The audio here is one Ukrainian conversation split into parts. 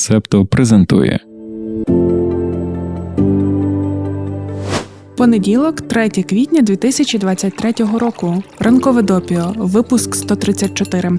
Септо презентує. Понеділок, 3 квітня 2023 року. Ранкове допіо, випуск 134.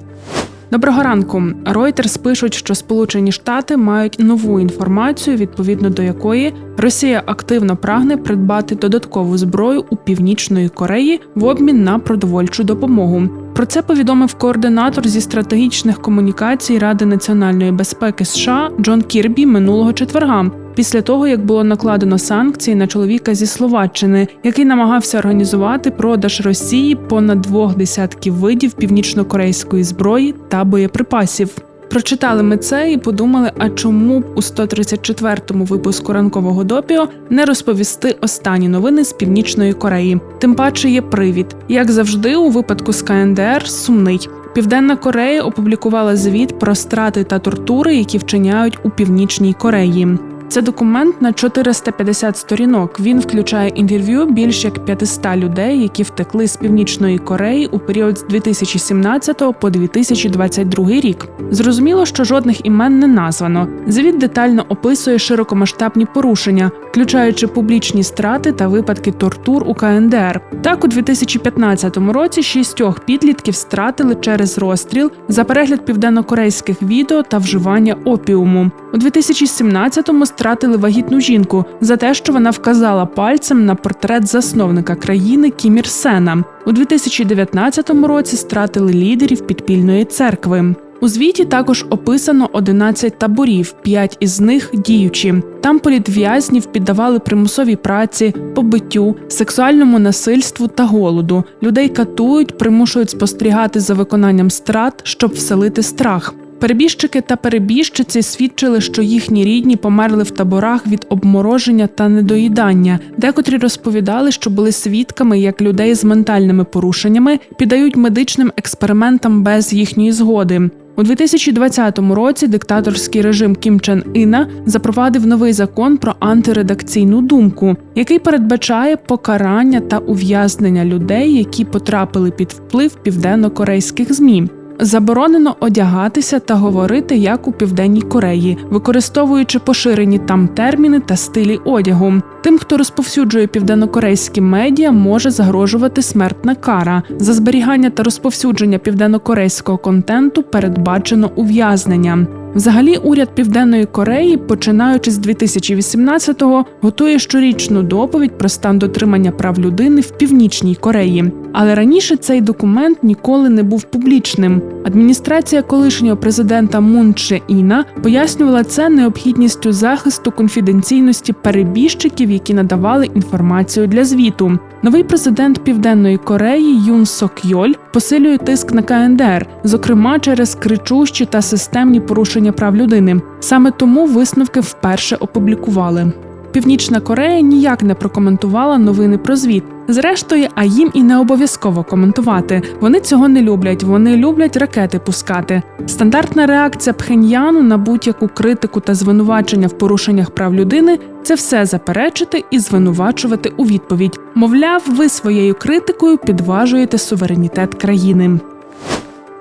Доброго ранку. Reuters пишуть, що Сполучені Штати мають нову інформацію, відповідно до якої Росія активно прагне придбати додаткову зброю у північної Кореї в обмін на продовольчу допомогу. Про це повідомив координатор зі стратегічних комунікацій Ради національної безпеки США Джон Кірбі минулого четверга. Після того, як було накладено санкції на чоловіка зі Словаччини, який намагався організувати продаж Росії понад двох десятків видів північнокорейської зброї та боєприпасів. Прочитали ми це і подумали, а чому б у 134-му випуску ранкового допіо не розповісти останні новини з північної Кореї. Тим паче є привід, як завжди, у випадку з КНДР сумний. Південна Корея опублікувала звіт про страти та тортури, які вчиняють у північній Кореї. Це документ на 450 сторінок. Він включає інтерв'ю більш як 500 людей, які втекли з північної Кореї у період з 2017 по 2022 рік. Зрозуміло, що жодних імен не названо. Звіт детально описує широкомасштабні порушення, включаючи публічні страти та випадки тортур у КНДР. Так, у 2015 році шістьох підлітків стратили через розстріл за перегляд південнокорейських відео та вживання опіуму. У 2017-му стратили вагітну жінку за те, що вона вказала пальцем на портрет засновника країни Кім Ір Сена. У 2019 році стратили лідерів підпільної церкви. У звіті також описано 11 таборів, 5 із них діючі. Там політв'язнів піддавали примусовій праці, побиттю, сексуальному насильству та голоду. Людей катують, примушують спостерігати за виконанням страт, щоб вселити страх. Перебіжчики та перебіжчиці свідчили, що їхні рідні померли в таборах від обмороження та недоїдання. Декотрі розповідали, що були свідками, як людей з ментальними порушеннями піддають медичним експериментам без їхньої згоди. У 2020 році диктаторський режим Кім Чен Іна запровадив новий закон про антиредакційну думку, який передбачає покарання та ув'язнення людей, які потрапили під вплив південно-корейських змі. Заборонено одягатися та говорити як у південній Кореї, використовуючи поширені там терміни та стилі одягу. Тим, хто розповсюджує південнокорейські медіа, може загрожувати смертна кара. За зберігання та розповсюдження південнокорейського контенту передбачено ув'язнення. Взагалі, уряд Південної Кореї, починаючи з 2018-го, готує щорічну доповідь про стан дотримання прав людини в північній Кореї. Але раніше цей документ ніколи не був публічним. Адміністрація колишнього президента Мун Чже Іна пояснювала це необхідністю захисту конфіденційності перебіжчиків, які надавали інформацію для звіту. Новий президент Південної Кореї Юн Сок Йоль посилює тиск на КНДР, зокрема через кричущі та системні порушення прав людини. Саме тому висновки вперше опублікували. Північна Корея ніяк не прокоментувала новини про звіт. Зрештою, а їм і не обов'язково коментувати. Вони цього не люблять. Вони люблять ракети пускати. Стандартна реакція Пхеньяну на будь-яку критику та звинувачення в порушеннях прав людини це все заперечити і звинувачувати у відповідь. Мовляв, ви своєю критикою підважуєте суверенітет країни.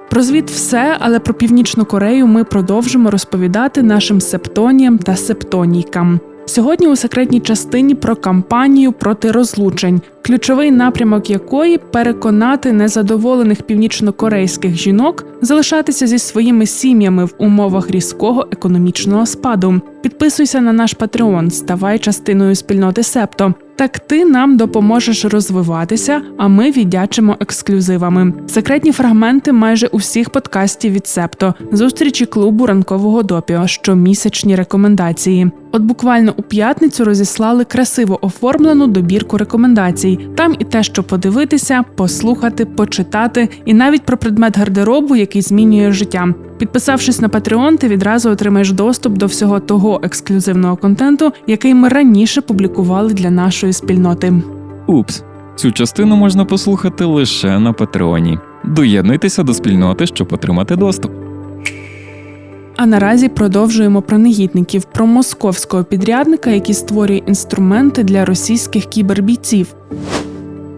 Про звіт все, але про північну Корею ми продовжимо розповідати нашим септоніям та септонійкам. Сьогодні у секретній частині про кампанію проти розлучень, ключовий напрямок якої переконати незадоволених північнокорейських жінок залишатися зі своїми сім'ями в умовах різкого економічного спаду. Підписуйся на наш Patreon, ставай частиною спільноти Септо. Так ти нам допоможеш розвиватися, а ми віддячимо ексклюзивами. Секретні фрагменти майже усіх подкастів від Септо, зустрічі клубу ранкового допіо, щомісячні рекомендації. От буквально у п'ятницю розіслали красиво оформлену добірку рекомендацій. Там і те, що подивитися, послухати, почитати, і навіть про предмет гардеробу, який змінює життя. Підписавшись на Patreon, ти відразу отримаєш доступ до всього того ексклюзивного контенту, який ми раніше публікували для нашої спільноти. Упс, цю частину можна послухати лише на Патреоні. Доєднуйтеся до спільноти, щоб отримати доступ. А наразі продовжуємо про негідників, про московського підрядника, який створює інструменти для російських кібербійців.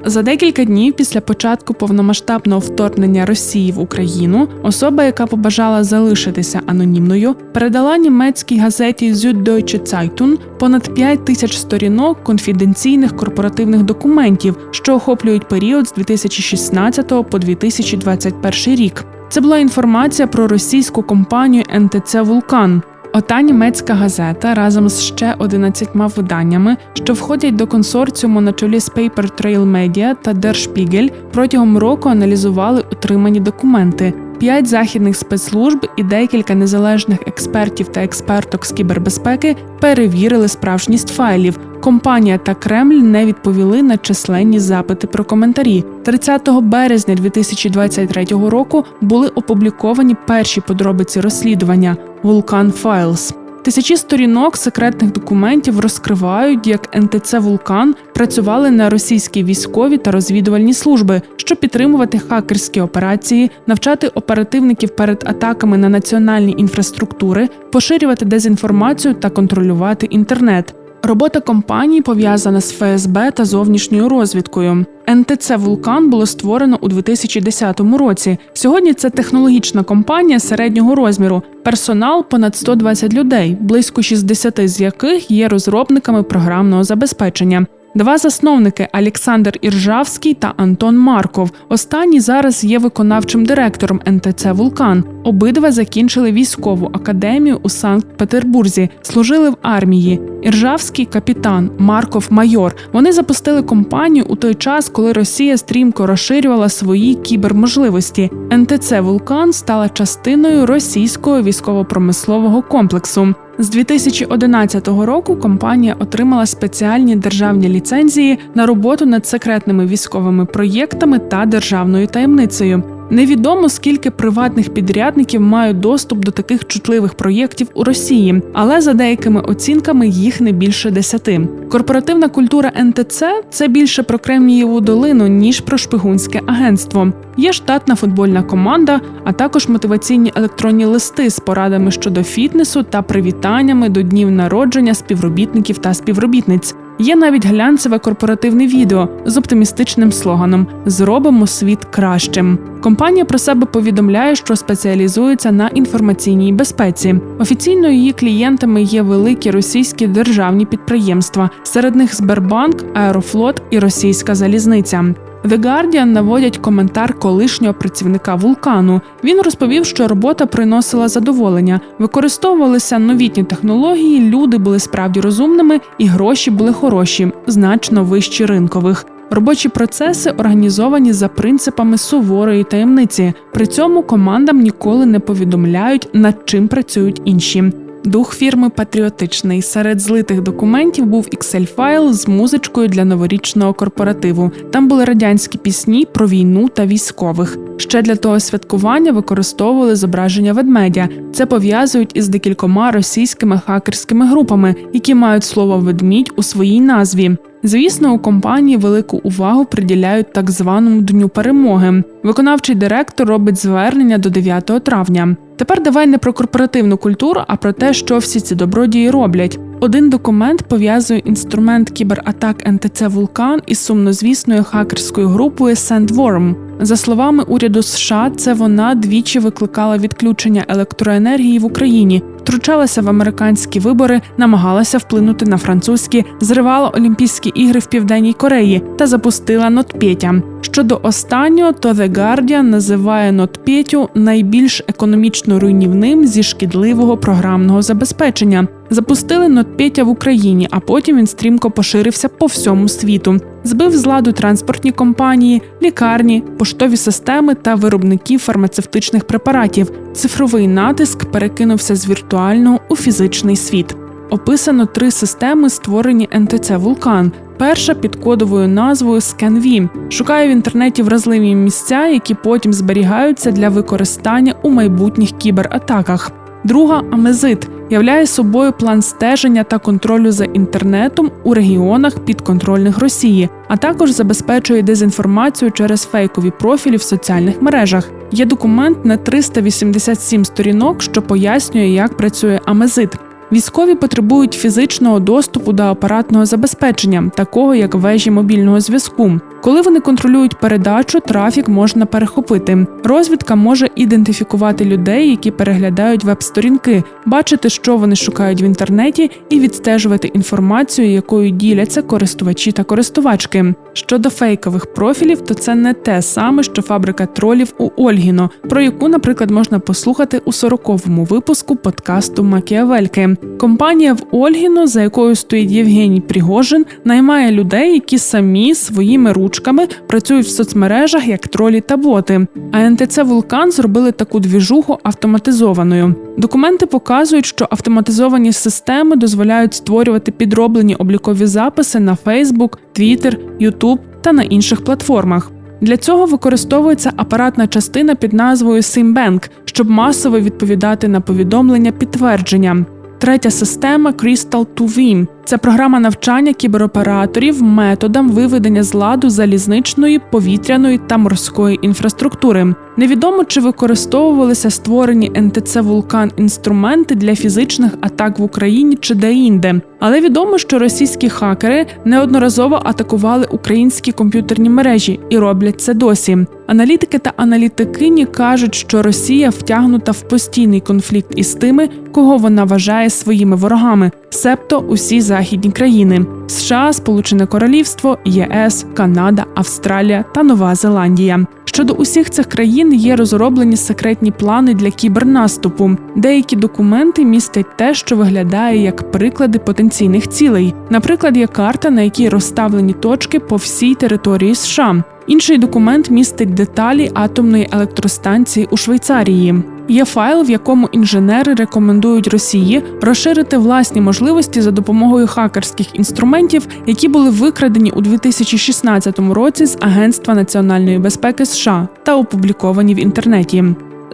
За декілька днів після початку повномасштабного вторгнення Росії в Україну особа, яка побажала залишитися анонімною, передала німецькій газеті Süddeutsche Zeitung понад 5 тисяч сторінок конфіденційних корпоративних документів, що охоплюють період з 2016 по 2021 рік. Це була інформація про російську компанію НТЦ Вулкан. Ота німецька газета разом з ще 11 виданнями, що входять до консорціуму на чолі з Paper Trail Media та Der Spiegel, протягом року аналізували отримані документи. П'ять західних спецслужб і декілька незалежних експертів та експерток з кібербезпеки перевірили справжність файлів. Компанія та Кремль не відповіли на численні запити про коментарі. 30 березня 2023 року були опубліковані перші подробиці розслідування вулкан Files. Тисячі сторінок секретних документів розкривають, як НТЦ Вулкан працювали на російські військові та розвідувальні служби, щоб підтримувати хакерські операції, навчати оперативників перед атаками на національні інфраструктури, поширювати дезінформацію та контролювати інтернет. Робота компанії пов'язана з ФСБ та зовнішньою розвідкою. НТЦ Вулкан було створено у 2010 році. Сьогодні це технологічна компанія середнього розміру. Персонал понад 120 людей, близько 60 з яких є розробниками програмного забезпечення. Два засновники Олександр Іржавський та Антон Марков. Останній зараз є виконавчим директором НТЦ Вулкан. Обидва закінчили військову академію у Санкт-Петербурзі, служили в армії. Іржавський капітан, Марков майор. Вони запустили компанію у той час, коли Росія стрімко розширювала свої кіберможливості. НТЦ Вулкан стала частиною російського військово-промислового комплексу. З 2011 року компанія отримала спеціальні державні ліцензії на роботу над секретними військовими проєктами та державною таємницею. Невідомо скільки приватних підрядників мають доступ до таких чутливих проєктів у Росії, але за деякими оцінками їх не більше десяти. Корпоративна культура НТЦ це більше про Кремнієву долину ніж про шпигунське агентство. Є штатна футбольна команда, а також мотиваційні електронні листи з порадами щодо фітнесу та привітаннями до днів народження співробітників та співробітниць. Є навіть глянцеве корпоративне відео з оптимістичним слоганом Зробимо світ кращим. Компанія про себе повідомляє, що спеціалізується на інформаційній безпеці. Офіційно її клієнтами є великі російські державні підприємства, серед них Сбербанк, Аерофлот і Російська залізниця. The Guardian наводять коментар колишнього працівника вулкану. Він розповів, що робота приносила задоволення, використовувалися новітні технології, люди були справді розумними, і гроші були хороші, значно вищі ринкових. Робочі процеси організовані за принципами суворої таємниці. При цьому командам ніколи не повідомляють, над чим працюють інші. Дух фірми патріотичний. Серед злитих документів був Excel-файл з музичкою для новорічного корпоративу. Там були радянські пісні про війну та військових. Ще для того святкування використовували зображення ведмедя. Це пов'язують із декількома російськими хакерськими групами, які мають слово ведмідь у своїй назві. Звісно, у компанії велику увагу приділяють так званому дню перемоги. Виконавчий директор робить звернення до 9 травня. Тепер давай не про корпоративну культуру, а про те, що всі ці добродії роблять. Один документ пов'язує інструмент кібератак НТЦ Вулкан із сумнозвісною хакерською групою SandWorm. За словами уряду США, це вона двічі викликала відключення електроенергії в Україні, втручалася в американські вибори, намагалася вплинути на французькі, зривала Олімпійські ігри в Південній Кореї та запустила Нотпетя. Щодо останнього, то The Guardian називає Нотпетю найбільш економічно руйнівним зі шкідливого програмного забезпечення. Запустили Нотпетя в Україні, а потім він стрімко поширився по всьому світу. Збив з ладу транспортні компанії, лікарні, поштові системи та виробників фармацевтичних препаратів. Цифровий натиск перекинувся з віртуального у фізичний світ. Описано три системи, створені НТЦ Вулкан. Перша під кодовою назвою ScanV. шукає в інтернеті вразливі місця, які потім зберігаються для використання у майбутніх кібератаках. Друга Амезит являє собою план стеження та контролю за інтернетом у регіонах підконтрольних Росії, а також забезпечує дезінформацію через фейкові профілі в соціальних мережах. Є документ на 387 сторінок, що пояснює, як працює Амезит. Військові потребують фізичного доступу до апаратного забезпечення, такого як вежі мобільного зв'язку. Коли вони контролюють передачу, трафік можна перехопити. Розвідка може ідентифікувати людей, які переглядають веб-сторінки, бачити, що вони шукають в інтернеті, і відстежувати інформацію, якою діляться користувачі та користувачки. Щодо фейкових профілів, то це не те саме, що фабрика тролів у Ольгіно, про яку, наприклад, можна послухати у 40-му випуску подкасту Макіавельки. Компанія в Ольгіно, за якою стоїть Євгеній Пригожин, наймає людей, які самі своїми ручками працюють в соцмережах як тролі та боти. А НТЦ Вулкан зробили таку двіжуху автоматизованою. Документи показують, що автоматизовані системи дозволяють створювати підроблені облікові записи на Facebook, Twitter, YouTube та на інших платформах. Для цього використовується апаратна частина під назвою SimBank, щоб масово відповідати на повідомлення підтвердження. Третя система Crystal 2Vim – це програма навчання кібероператорів методам виведення з ладу залізничної, повітряної та морської інфраструктури. Невідомо чи використовувалися створені НТЦ Вулкан інструменти для фізичних атак в Україні чи де-інде. Але відомо, що російські хакери неодноразово атакували українські комп'ютерні мережі і роблять це досі. Аналітики та аналітикині кажуть, що Росія втягнута в постійний конфлікт із тими, кого вона вважає своїми ворогами, себто усі західні країни: США, Сполучене Королівство, ЄС, Канада, Австралія та Нова Зеландія. Щодо усіх цих країн є розроблені секретні плани для кібернаступу. Деякі документи містять те, що виглядає як приклади потенційних цілей. Наприклад, є карта, на якій розставлені точки по всій території США. Інший документ містить деталі атомної електростанції у Швейцарії. Є файл, в якому інженери рекомендують Росії розширити власні можливості за допомогою хакерських інструментів, які були викрадені у 2016 році з Агентства національної безпеки США та опубліковані в інтернеті.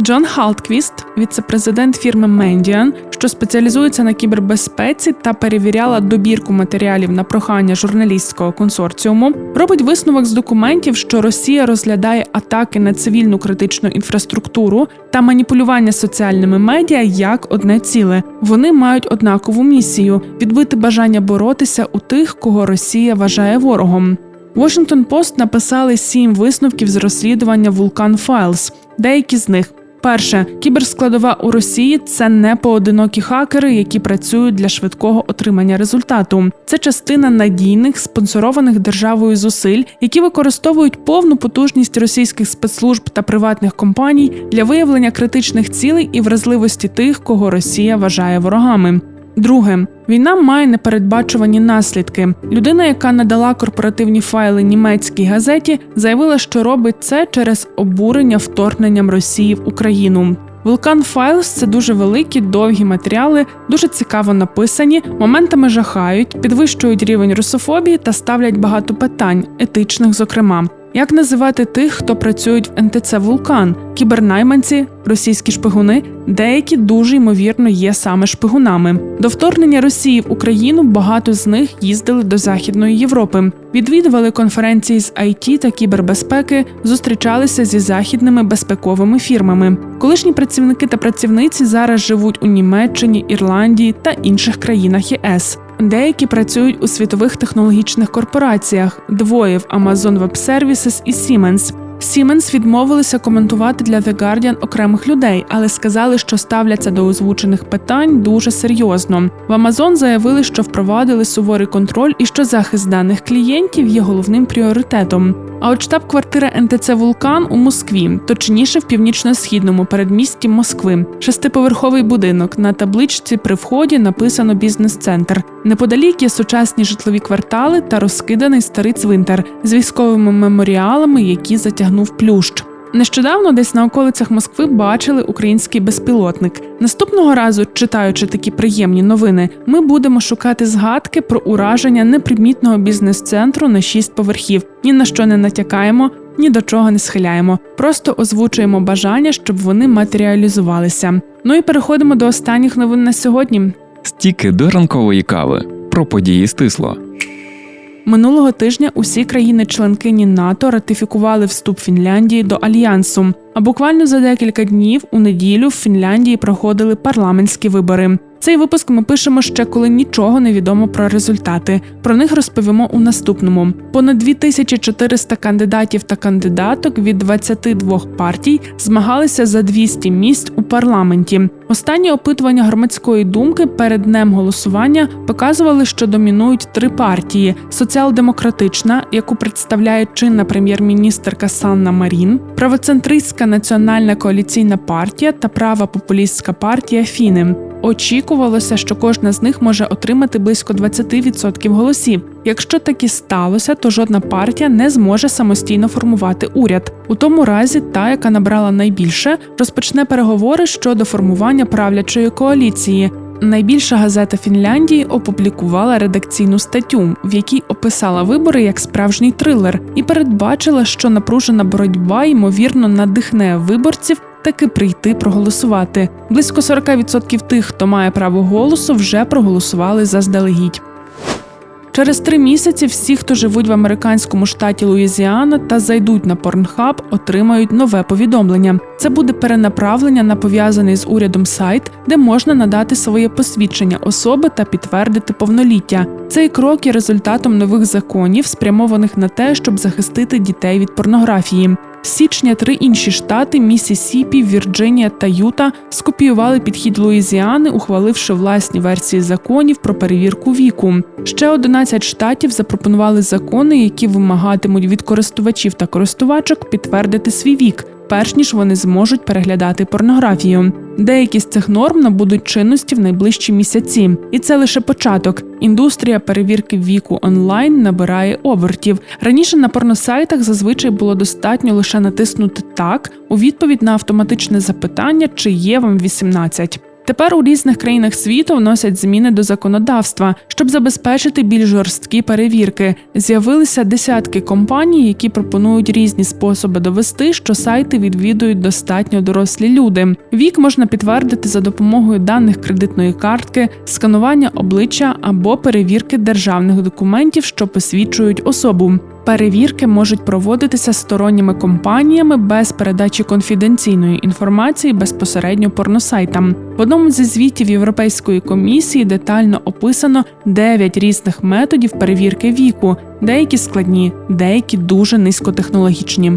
Джон Халтквіст, віце-президент фірми Mendian, що спеціалізується на кібербезпеці та перевіряла добірку матеріалів на прохання журналістського консорціуму, робить висновок з документів, що Росія розглядає атаки на цивільну критичну інфраструктуру та маніпулювання соціальними медіа як одне ціле. Вони мають однакову місію відбити бажання боротися у тих, кого Росія вважає ворогом. Washington Post написали сім висновків з розслідування Vulcan Files. Деякі з них Перше, кіберскладова у Росії це не поодинокі хакери, які працюють для швидкого отримання результату. Це частина надійних спонсорованих державою зусиль, які використовують повну потужність російських спецслужб та приватних компаній для виявлення критичних цілей і вразливості тих, кого Росія вважає ворогами. Друге, війна має непередбачувані наслідки. Людина, яка надала корпоративні файли німецькій газеті, заявила, що робить це через обурення вторгненням Росії в Україну. Vulkan Files – це дуже великі, довгі матеріали, дуже цікаво написані, моментами жахають, підвищують рівень русофобії та ставлять багато питань, етичних, зокрема. Як називати тих, хто працюють в НТЦ Вулкан, кібернайманці, російські шпигуни, деякі дуже ймовірно є саме шпигунами. До вторгнення Росії в Україну багато з них їздили до Західної Європи, відвідували конференції з IT та кібербезпеки, зустрічалися зі західними безпековими фірмами. Колишні працівники та працівниці зараз живуть у Німеччині, Ірландії та інших країнах ЄС. Деякі працюють у світових технологічних корпораціях, двоє в Amazon Web Services і Siemens. Siemens відмовилися коментувати для The Guardian окремих людей, але сказали, що ставляться до озвучених питань дуже серйозно. В Amazon заявили, що впровадили суворий контроль і що захист даних клієнтів є головним пріоритетом. А от штаб-квартира НТЦ Вулкан у Москві, точніше в північно-східному передмісті Москви, шестиповерховий будинок. На табличці при вході написано бізнес-центр. Неподалік є сучасні житлові квартали та розкиданий старий цвинтар з військовими меморіалами, які затягнув плющ. Нещодавно десь на околицях Москви бачили український безпілотник. Наступного разу, читаючи такі приємні новини, ми будемо шукати згадки про ураження непримітного бізнес-центру на шість поверхів. Ні на що не натякаємо, ні до чого не схиляємо. Просто озвучуємо бажання, щоб вони матеріалізувалися. Ну і переходимо до останніх новин на сьогодні. Стіки до ранкової кави про події стисло. Минулого тижня усі країни-членкині НАТО ратифікували вступ Фінляндії до альянсу. А буквально за декілька днів у неділю в Фінляндії проходили парламентські вибори. Цей випуск ми пишемо ще коли нічого не відомо про результати. Про них розповімо у наступному. Понад 2400 кандидатів та кандидаток від 22 партій змагалися за 200 місць у парламенті. Останні опитування громадської думки перед днем голосування показували, що домінують три партії: соціал-демократична, яку представляє чинна прем'єр-міністерка Санна Марін, правоцентристська національна коаліційна партія та права популістська партія Фіни. Очікувалося, що кожна з них може отримати близько 20% голосів. Якщо так і сталося, то жодна партія не зможе самостійно формувати уряд. У тому разі, та, яка набрала найбільше, розпочне переговори щодо формування правлячої коаліції. Найбільша газета Фінляндії опублікувала редакційну статтю, в якій описала вибори як справжній трилер, і передбачила, що напружена боротьба ймовірно надихне виборців таки прийти проголосувати. Близько 40% тих, хто має право голосу, вже проголосували заздалегідь. Через три місяці всі, хто живуть в американському штаті Луїзіана та зайдуть на Pornhub, отримають нове повідомлення. Це буде перенаправлення на пов'язаний з урядом сайт, де можна надати своє посвідчення особи та підтвердити повноліття. Цей крок є результатом нових законів, спрямованих на те, щоб захистити дітей від порнографії. З січня три інші штати Місісіпі, Вірджинія та Юта скопіювали підхід Луїзіани, ухваливши власні версії законів про перевірку віку. Ще 11 штатів запропонували закони, які вимагатимуть від користувачів та користувачок підтвердити свій вік. Перш ніж вони зможуть переглядати порнографію. Деякі з цих норм набудуть чинності в найближчі місяці, і це лише початок. Індустрія перевірки віку онлайн набирає обертів. Раніше на порносайтах зазвичай було достатньо лише натиснути так у відповідь на автоматичне запитання, чи є вам 18. Тепер у різних країнах світу вносять зміни до законодавства, щоб забезпечити більш жорсткі перевірки. З'явилися десятки компаній, які пропонують різні способи довести, що сайти відвідують достатньо дорослі люди. Вік можна підтвердити за допомогою даних кредитної картки, сканування обличчя або перевірки державних документів, що посвідчують особу. Перевірки можуть проводитися сторонніми компаніями без передачі конфіденційної інформації безпосередньо порносайтам. В одному зі звітів Європейської комісії детально описано 9 різних методів перевірки віку, деякі складні, деякі дуже низькотехнологічні.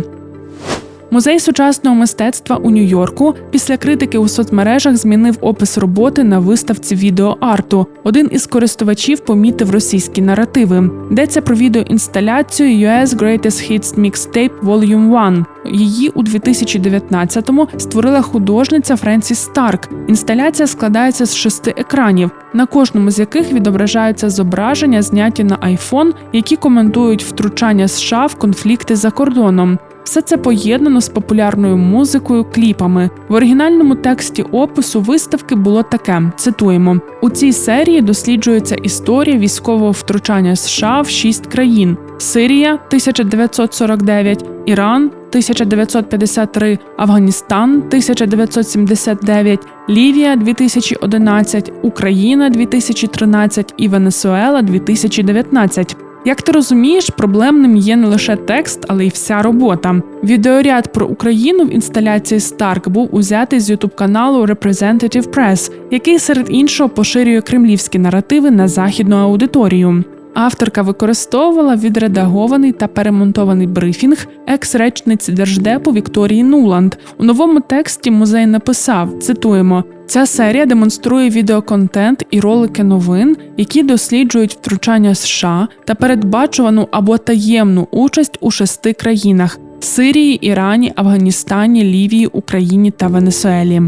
Музей сучасного мистецтва у Нью-Йорку після критики у соцмережах змінив опис роботи на виставці відеоарту. Один із користувачів помітив російські наративи. Йдеться про відеоінсталяцію US Greatest Hits Mixtape Volume 1. Її у 2019-му створила художниця Френсіс Старк. Інсталяція складається з шести екранів, на кожному з яких відображаються зображення, зняті на iPhone, які коментують втручання США в конфлікти за кордоном. Все це поєднано з популярною музикою, кліпами. В оригінальному тексті опису виставки було таке: цитуємо: у цій серії досліджується історія військового втручання США в шість країн: Сирія 1949, Іран 1953, Афганістан 1979, Лівія 2011, Україна 2013 і Венесуела 2019. Як ти розумієш, проблемним є не лише текст, але й вся робота. Відеоряд про Україну в інсталяції Старк був узятий з ютуб каналу Representative Press, який серед іншого поширює кремлівські наративи на західну аудиторію. Авторка використовувала відредагований та перемонтований брифінг екс-речниці держдепу Вікторії Нуланд. У новому тексті музей написав: цитуємо. Ця серія демонструє відеоконтент і ролики новин, які досліджують втручання США та передбачувану або таємну участь у шести країнах: Сирії, Ірані, Афганістані, Лівії, Україні та Венесуелі.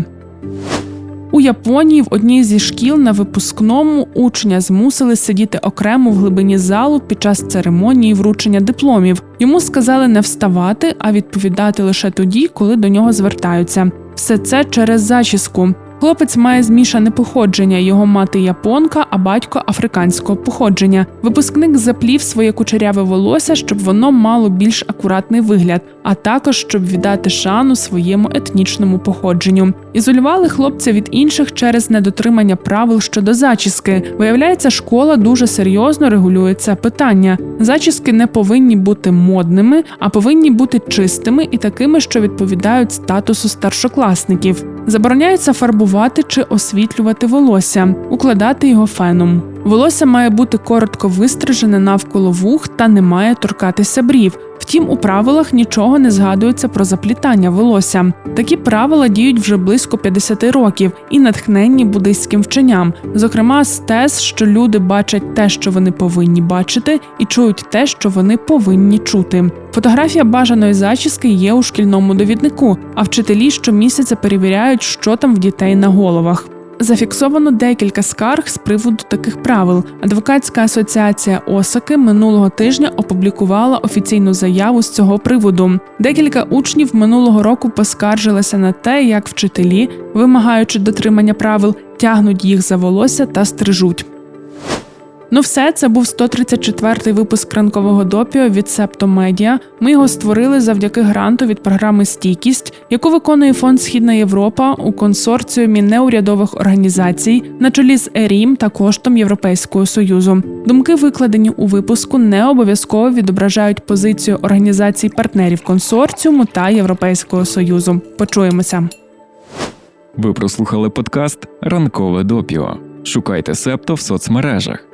У Японії в одній зі шкіл на випускному учня змусили сидіти окремо в глибині залу під час церемонії вручення дипломів. Йому сказали не вставати, а відповідати лише тоді, коли до нього звертаються. Все це через зачіску. Хлопець має змішане походження. Його мати японка, а батько африканського походження. Випускник заплів своє кучеряве волосся, щоб воно мало більш акуратний вигляд, а також щоб віддати шану своєму етнічному походженню. Ізолювали хлопця від інших через недотримання правил щодо зачіски. Виявляється, школа дуже серйозно регулює це питання. Зачіски не повинні бути модними, а повинні бути чистими і такими, що відповідають статусу старшокласників. Забороняється фарбувати чи освітлювати волосся, укладати його феном. Волосся має бути коротко вистрижене навколо вух та не має торкатися брів. Втім, у правилах нічого не згадується про заплітання волосся. Такі правила діють вже близько 50 років і натхненні буддийським вченням, зокрема з тез, що люди бачать те, що вони повинні бачити, і чують те, що вони повинні чути. Фотографія бажаної зачіски є у шкільному довіднику, а вчителі щомісяця перевіряють, що там в дітей на головах. Зафіксовано декілька скарг з приводу таких правил. Адвокатська асоціація Осаки минулого тижня опублікувала офіційну заяву з цього приводу. Декілька учнів минулого року поскаржилися на те, як вчителі, вимагаючи дотримання правил, тягнуть їх за волосся та стрижуть. Ну, все, це був 134-й випуск ранкового допіо від Септо Медіа. Ми його створили завдяки гранту від програми Стійкість, яку виконує фонд Східна Європа у консорціумі неурядових організацій на чолі з ЕРІМ та коштом Європейського союзу. Думки, викладені у випуску, не обов'язково відображають позицію організацій партнерів консорціуму та Європейського союзу. Почуємося. Ви прослухали подкаст Ранкове допіо. Шукайте Септо в соцмережах,